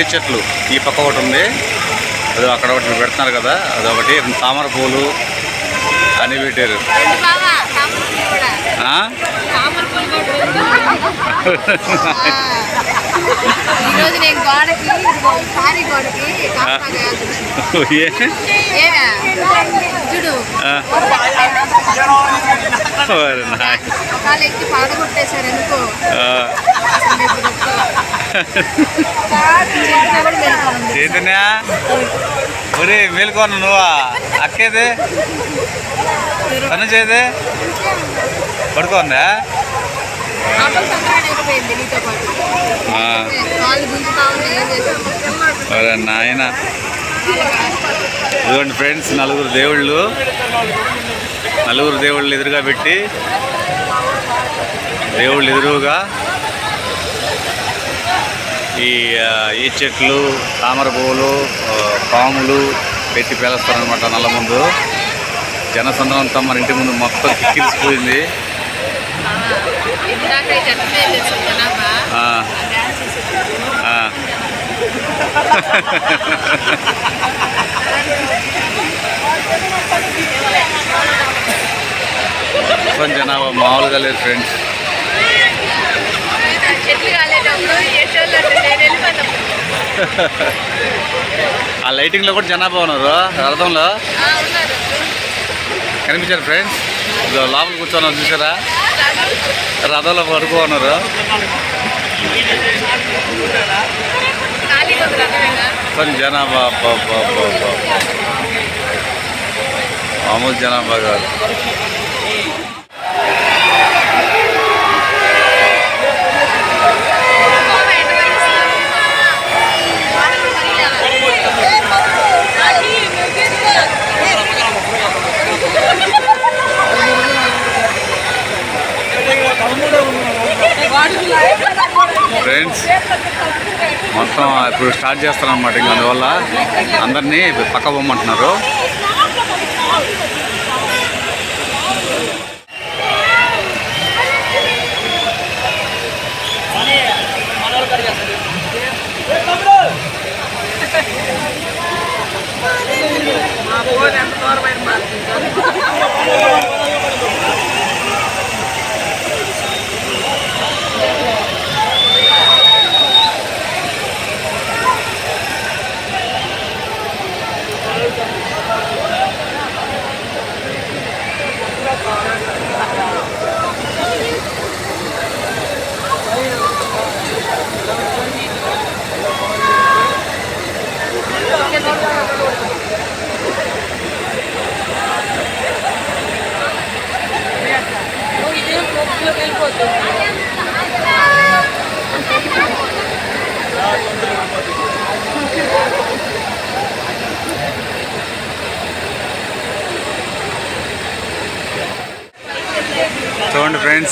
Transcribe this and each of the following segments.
ఏర్ చెట్లు. ఈ పక్క ఒకటి ఉంది. అది అక్కడ ఒకటి పెడుతున్నారు కదా. అదొకటి. రెండు తామర పూలు అని పెట్టారు. ఆ? ఈరోజు నేను గోడకి సారీ గోడకి చూడు. ఎక్కి పాడగొట్టేశారు ఎందుకో? చైతన్య? ఒరే మేలుకోను నువ్వా. అక్కేదే? పని చేదే పడుకోందా నాయన. ఇదిగోండి ఫ్రెండ్స్ నలుగురు దేవుళ్ళు. నలుగురు దేవుళ్ళు ఎదురుగా పెట్టి దేవుళ్ళు ఎదురుగా ఈ ఈ చెట్లు తామర పువ్వులు పాములు పెట్టి పేలుస్తారనమాట నల్ల ముందు. జనసంద్రం అంతా మన ఇంటి ముందు మొత్తం కిక్కిరిసిపోయింది. జనాభా మామూలుగా లేదు ఫ్రెండ్స్ చెట్లు కాలేటప్పుడు యశోళ్ళు అంటే నేను వెళ్ళిపోతాం ఆ లైటింగ్లో కూడా జనాభా ఉన్నారు. రథంలో కనిపించారు ఫ్రెండ్స్? ఇదిగో లోపల కూర్చొని చూసారా? రథంలో పడుకో ఉన్నారు. మొత్తం జనాభా. మామూలు జనాభా కాదు. ఫ్రెండ్స్ మొత్తం ఇప్పుడు స్టార్ట్ చేస్తారనమాట ఇంక అందువల్ల అందరినీ పక్క పోమంటున్నారు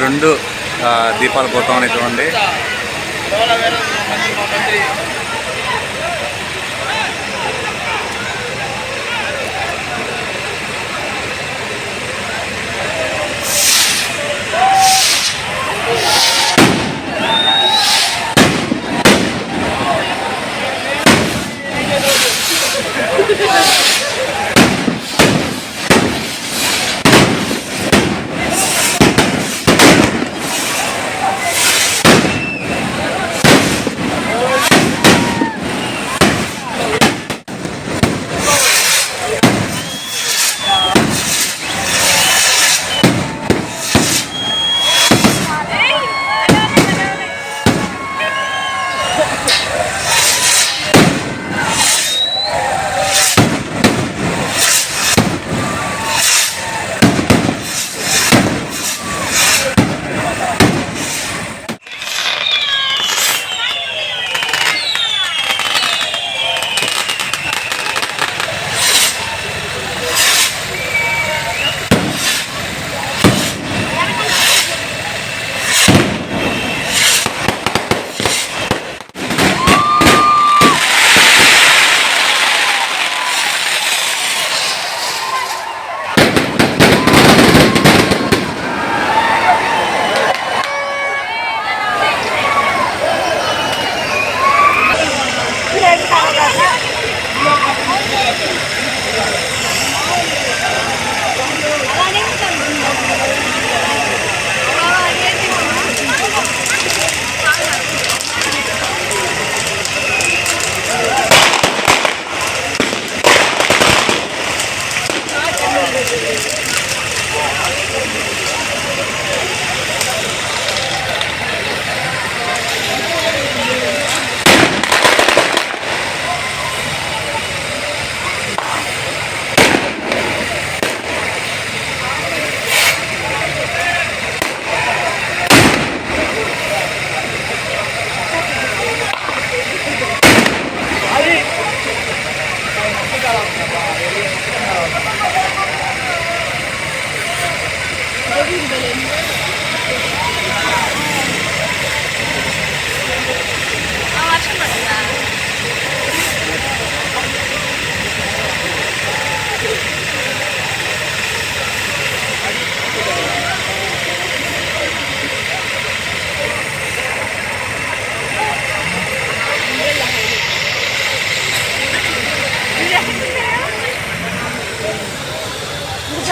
రెండు ఆ, దీపాలు పోతాం అనేటువంటి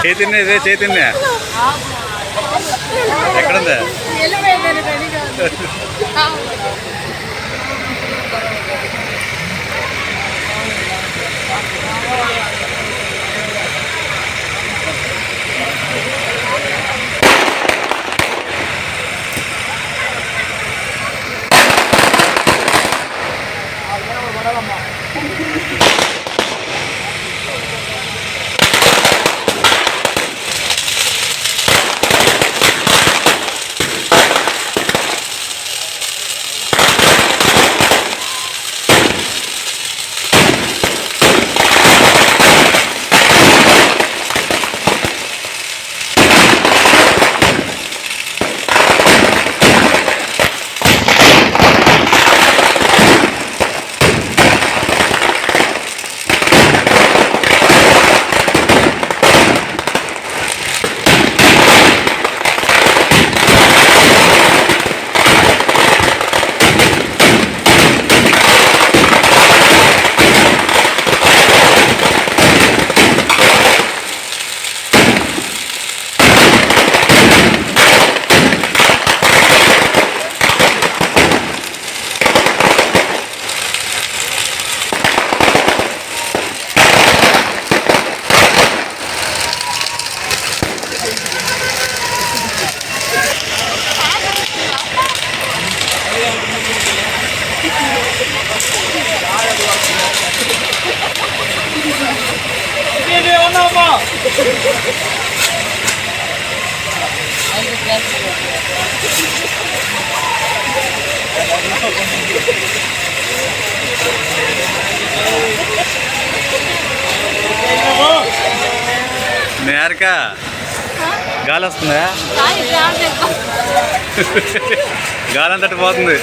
చైతన్య ఇదే చైతన్య ఎక్కడుందా వెళ్ళిపోయిందని రెడీగా గాలి వస్తుందా గాలి అంతటి పోతుంది.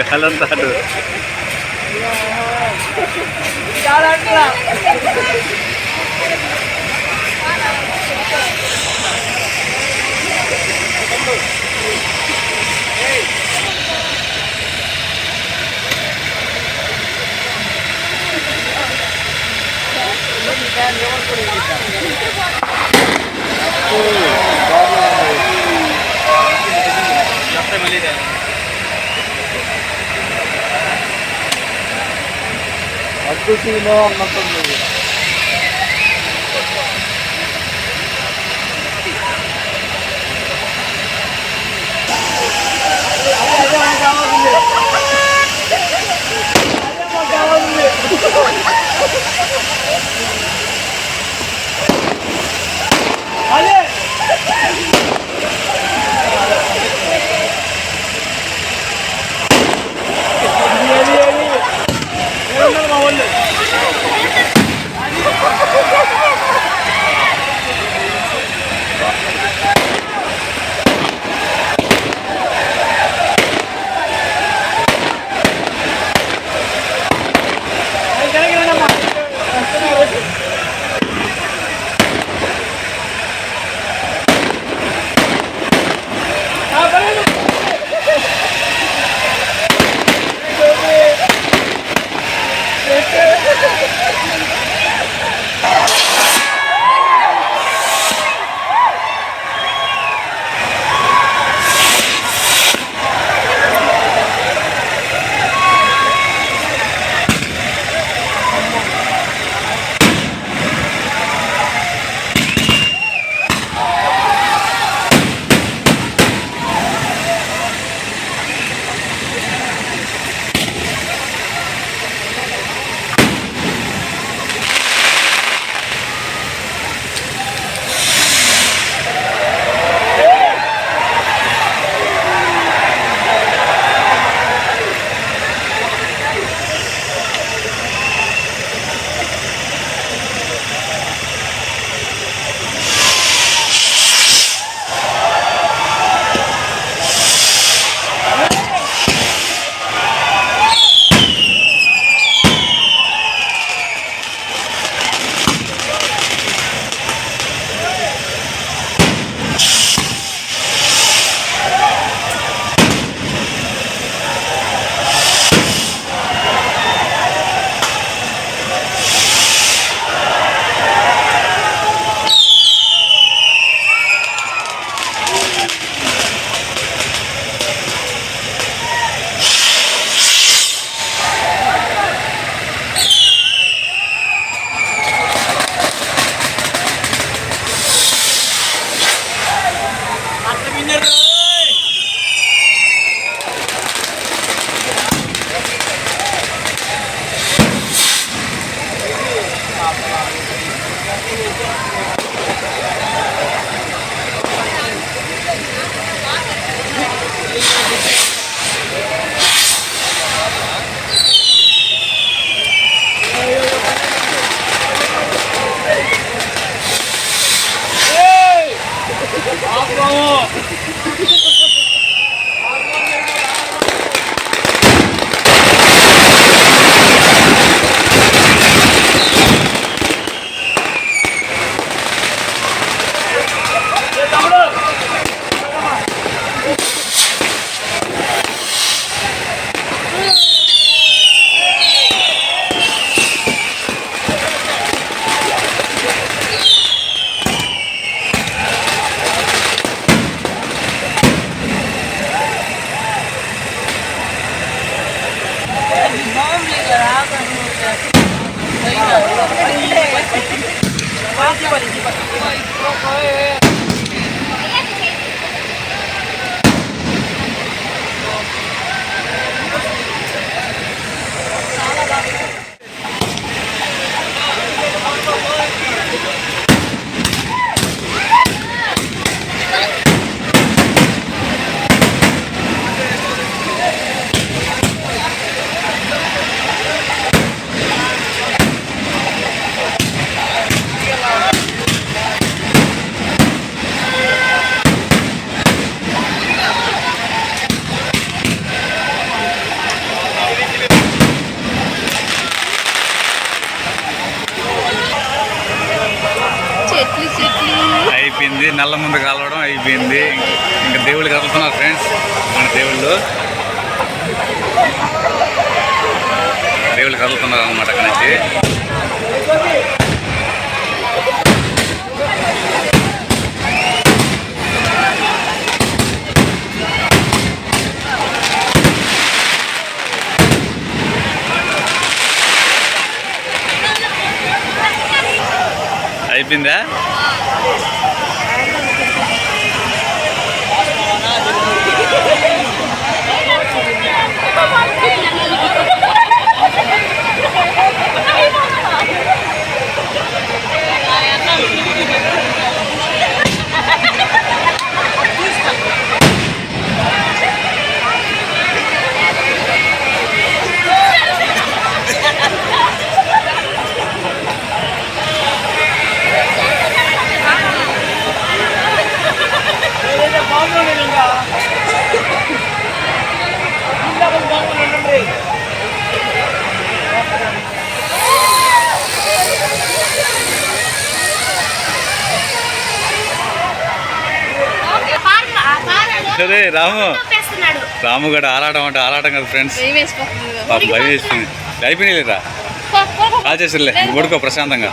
గాలి అంతా అటు అద్భుతంగా ఉన్నట్టుంది అదే మాకు కావాల్సింది అదే మాకు కావాల్సింది Hadi! Bravo! అయిపోయిందా? సరే రాము. రాము గడ ఆరాటం అంటే ఆరాటం కదా ఫ్రెండ్స్ భయం వేసింది అయిపోయినాయిలేరా? కాల్ చేసిలే పడుకో ప్రశాంతంగా.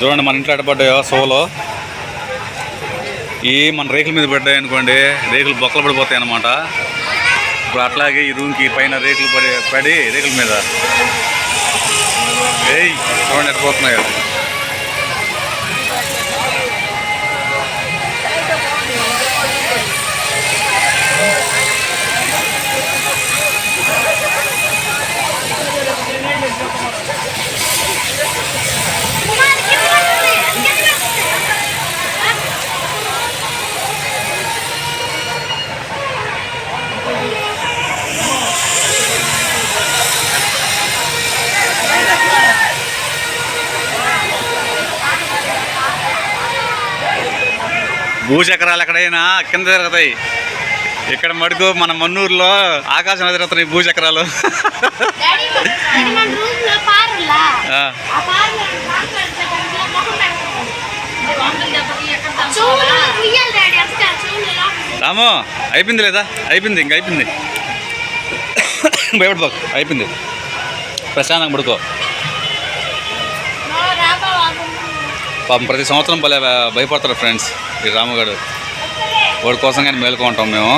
చూడండి మన ఇంట్లో ఎడబడ్డాయో సోలో. ఈ మన రేకుల మీద పడ్డాయి అనుకోండి రేకులు బొక్కలు పడిపోతాయి అనమాట ఇప్పుడు అట్లాగే ఈ రూమ్కి పైన రేకులు పడి పడి రేకుల మీద. ఏయ్ చూడండి ఎట్ట భూచక్రాలు ఎక్కడైనా కింద తిరుగుతాయి. ఇక్కడ మడుగు మన మన్నూరులో ఆకాశం తిరుగుతున్నాయి భూచక్రాలు. రాము అయిపోయింది లేదా? అయిపోయింది ఇంక అయిపోయింది. భయపడిపోకు అయిపోయింది. ప్రశాంతంగా పడుకో. పాపం ప్రతి సంవత్సరం భలే భయపడతారు ఫ్రెండ్స్ ఈ రాముగాడు. వాడి కోసం కానీ మేలుకుంటాం మేము.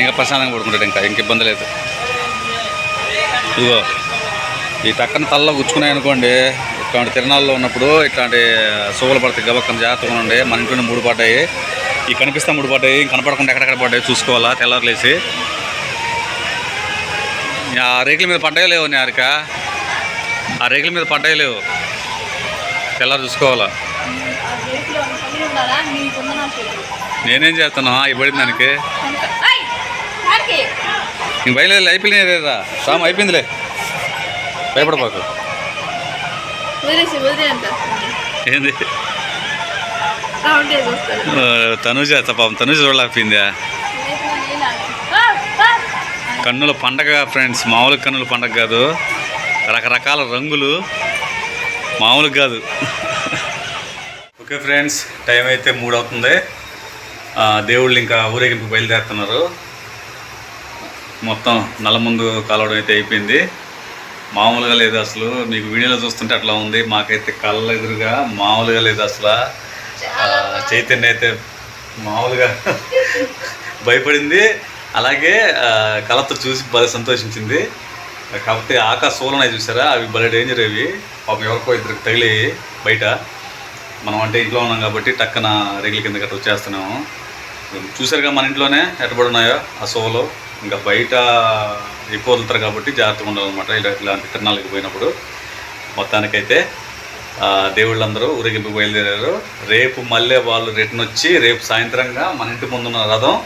ఇంకా ప్రశాంతంగా పడుకుంటాడు ఇంకా ఇంక ఇబ్బంది లేదు. ఇదిగో ఈ టక్కన తలలో గుచ్చుకున్నాయి అనుకోండి ఇట్లాంటి తిరణాల్లో ఉన్నప్పుడు ఇట్లాంటి సోవులు పడతాయి గబక్కన జాగ్రత్తగా ఉండే మన ఇంట్లోనే మూడు పడ్డాయి. ఈ కనిపిస్తా మూడు పడ్డాయి కనపడకుండా ఎక్కడెక్కడ పడ్డాయి చూసుకోవాలా తెల్లారులేసి ఆ రేకుల మీద పడ్డాయో లేవు నేరిక ఆ రేకుల మీద పడ్డాయో లేవు. తెల్లారు చూసుకోవాలా? నేనేం చేస్తాను ఇవ్వడింది దానికి. ఇంక బయలుదేరి అయిపోయినాయిరా సామ్ అయిపోయిందిలే. భయపడబాకు. ఏంది? తను వేసి తనుజ పాపం. తనుజ చూడలేకపోయిందా కన్నుల పండగ ఫ్రెండ్స్. మామూలు కన్నుల పండగ కాదు. రకరకాల రంగులు. మామూలుగా కాదు. ఓకే ఫ్రెండ్స్ టైం అయితే మూడు అవుతుంది దేవుళ్ళు ఇంకా ఊరేగింపు బయలుదేరుతున్నారు. మొత్తం నల్లముందు కాలవడం అయితే అయిపోయింది. మామూలుగా లేదు అసలు. మీకు వీడియోలో చూస్తుంటే అట్లా ఉంది. మాకైతే కళ్ళ ఎదురుగా మామూలుగా లేదు అసలు. చైతన్య అయితే మామూలుగా భయపడింది. అలాగే కళతో చూసి బాగా సంతోషించింది. కాకపోతే ఆకాశ సోలనాయి చూసారా? అవి భలే డేంజర్ అవి. పాపం ఎవరికో ఇద్దరికి తగిలి బయట. మనం అంటే ఇంట్లో ఉన్నాం కాబట్టి టక్కన రేగుల కింద గట్ట వచ్చేస్తున్నాము. చూసారుగా మన ఇంట్లోనే ఎట్టబడి ఉన్నాయో ఆ సోలో. ఇంకా బయట ఎక్కువ వదులుతారు కాబట్టి జాగ్రత్తగా ఉండాలన్నమాట. ఇలా ఇలాంటి తిరణాలకి పోయినప్పుడు. మొత్తానికైతే దేవుళ్ళందరూ ఊరేగింపు బయలుదేరారు. రేపు మళ్ళీ వాళ్ళు రిటర్న్ వచ్చి రేపు సాయంత్రంగా మన ఇంటి ముందున్న రథం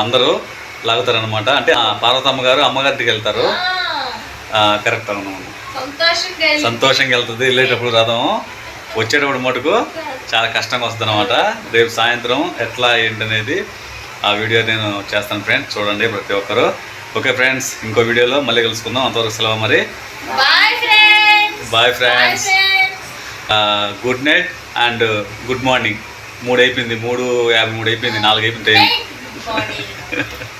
అందరూ లాగుతారనమాట అంటే ఆ పార్వతమ్మ గారు అమ్మగారింటికి వెళ్తారు. కరెక్ట్ అవును. సంతోషంగా వెళ్తుంది. వెళ్ళేటప్పుడు రథం వచ్చేటప్పుడు మటుకు చాలా కష్టంగా వస్తుంది అనమాట రేపు సాయంత్రం ఎట్లా ఏంటనేది ఆ వీడియో నేను చేస్తాను ఫ్రెండ్స్ చూడండి ప్రతి ఒక్కరు. ఓకే ఫ్రెండ్స్ ఇంకో వీడియోలో మళ్ళీ కలుసుకుందాం. అంతవరకు సెలవు మరి. Bye friends good night and good morning మూడు అయిపోయింది. మూడు యాభై మూడు అయిపోయింది. నాలుగు అయిపోయింది. టైం